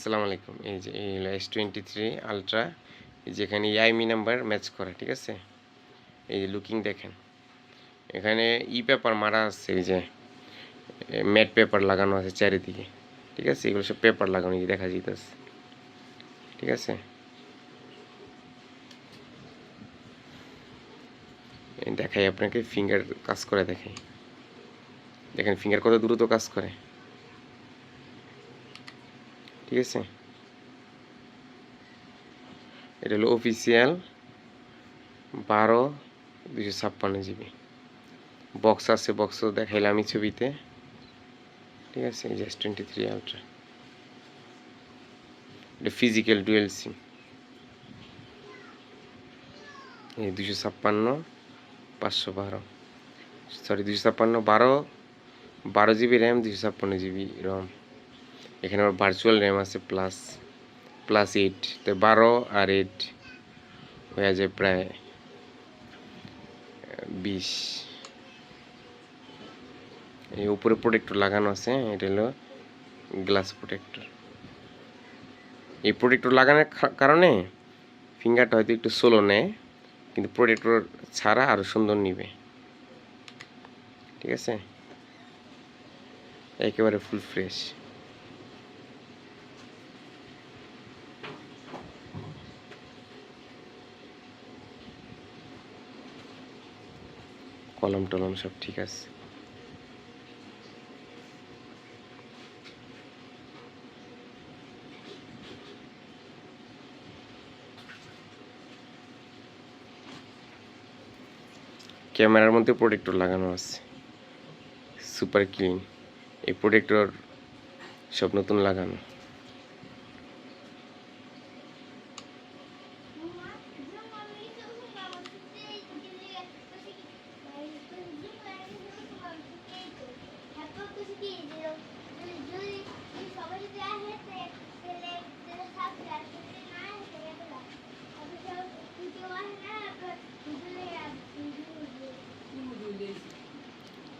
আসসালামু আলাইকুম। এই যে, এই হলো এস টোয়েন্টি থ্রি আলট্রা যেখানে ইয়াইমি নাম্বার ম্যাচ করে, ঠিক আছে? এই যে লুকিং দেখেন। এখানে ই পেপার মারা আছে, এই যে ম্যাট পেপার লাগানো আছে চারিদিকে, ঠিক আছে? এগুলো সব পেপার লাগানো, এই যে দেখা যেতেছে ঠিক আছে? এই দেখাই আপনাকে ফিঙ্গার কাজ করে দেখাই। দেখেন ফিঙ্গার কত দ্রুত কাজ করে। ঠিক আছে? এটা হলো অফিসিয়াল বারো দুশো ছাপ্পান্ন জিবি। বক্স আছে বক্স দেখাইলাম ছবিতে। ঠিক আছে? এস টোয়েন্টি থ্রি আলট্রা এটা ফিজিক্যাল ডুয়েল সিম এই দুশো ছাপ্পান্ন, পাঁচশো বারো। সরি দুশো ছাপ্পান্ন, বারো বারো জিবি র্যাম দুশো ছাপ্পান্ন জিবি রম এখানে আবার ভার্চুয়াল র্যাম আছে প্লাস প্লাস এইট তো বারো আর এইট হয়ে যায় প্রায় বিশ। এই উপরে প্রোটেক্টর লাগানো আছে, এটা হলো গ্লাস প্রোটেক্টর এই প্রোটেক্টর লাগানোর কারণে ফিঙ্গারটা হয়তো একটু স্লো নেয়, কিন্তু প্রোটেক্টর ছাড়া আরও সুন্দর নিবে। ঠিক আছে? একেবারে ফুল ফ্রেশ কলম টলম সব ঠিক আছে। ক্যামেরার মধ্যে প্রোটেক্টর লাগানো আছে। Super clean. এই প্রোটেক্টর সব নতুন লাগানো।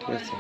ঠিক আছে